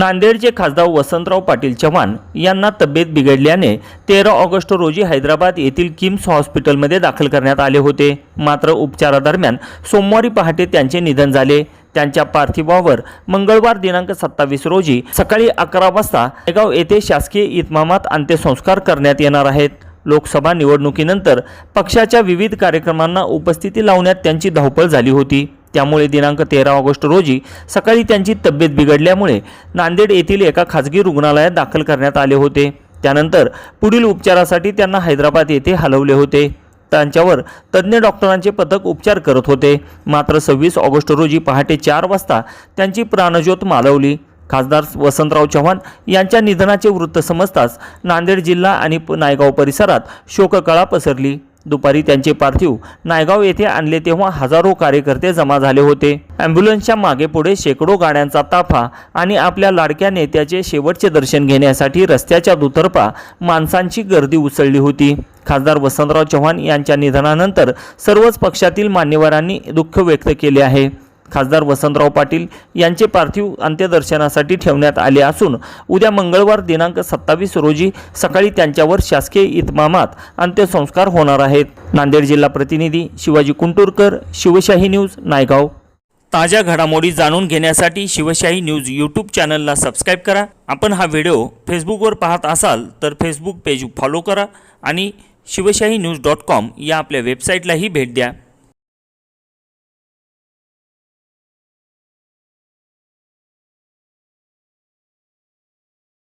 नांदेडचे खासदार वसंतराव पाटील चव्हाण यांना तब्येत बिघडल्याने तेरा ऑगस्ट रोजी हैदराबाद येथील किम्स हॉस्पिटलमध्ये दाखल करण्यात आले होते. मात्र उपचारादरम्यान सोमवारी पहाटे त्यांचे निधन झाले. त्यांच्या पार्थिवावर मंगळवार दिनांक सत्तावीस रोजी सकाळी अकरा वाजता नायगाव येथे शासकीय इतमामात अंत्यसंस्कार करण्यात येणार आहेत. लोकसभा निवडणुकीनंतर पक्षाच्या विविध कार्यक्रमांना उपस्थिती लावण्यात त्यांची धावपळ झाली होती. त्यामुळे दिनांक तेरा ऑगस्ट रोजी सकाळी त्यांची तब्येत बिघडल्यामुळे नांदेड येथील एका खाजगी रुग्णालयात दाखल करण्यात आले होते. त्यानंतर पुढील उपचारासाठी त्यांना हैदराबाद येथे हलवले होते. त्यांच्यावर तज्ज्ञ डॉक्टरांचे पथक उपचार करत होते. मात्र सव्वीस ऑगस्ट रोजी पहाटे चार वाजता त्यांची प्राणज्योत मालवली. खासदार वसंतराव चव्हाण यांच्या निधनाचे वृत्त समजताच नांदेड जिल्हा आणि नायगाव परिसरात शोककळा पसरली. दुपारी त्यांचे पार्थिव नायगाव येथे आणले तेव्हा हजारो कार्यकर्ते जमा झाले होते. ॲम्ब्युलन्सच्या मागे पुढे शेकडो गाड्यांचा ताफा आणि आपल्या लाडक्या नेत्याचे शेवटचे दर्शन घेण्यासाठी रस्त्याच्या दुतर्फा माणसांची गर्दी उसळली होती. खासदार वसंतराव चव्हाण यांच्या निधनानंतर सर्वच पक्षातील मान्यवरांनी दुःख व्यक्त केले आहे. खासदार वसंतराव पाटील यांचे पार्थिव अंत्यदर्शनासाठी ठेवण्यात आले असून उद्या मंगळवार दिनांक सत्तावीस रोजी सकाळी त्यांच्यावर शासकीय इतमामात अंत्यसंस्कार होणार आहेत. नांदेड जिल्हा प्रतिनिधी शिवाजी कुंटूरकर शिवशाही न्यूज नायगाव. ताज्या घडामोडी जाणून घेण्यासाठी शिवशाही न्यूज यूट्यूब चॅनलला सबस्क्राईब करा. आपण हा व्हिडिओ फेसबुकवर पाहत असाल तर फेसबुक पेज फॉलो करा आणि शिवशाही न्यूज डॉट कॉम या आपल्या वेबसाईटलाही भेट द्या.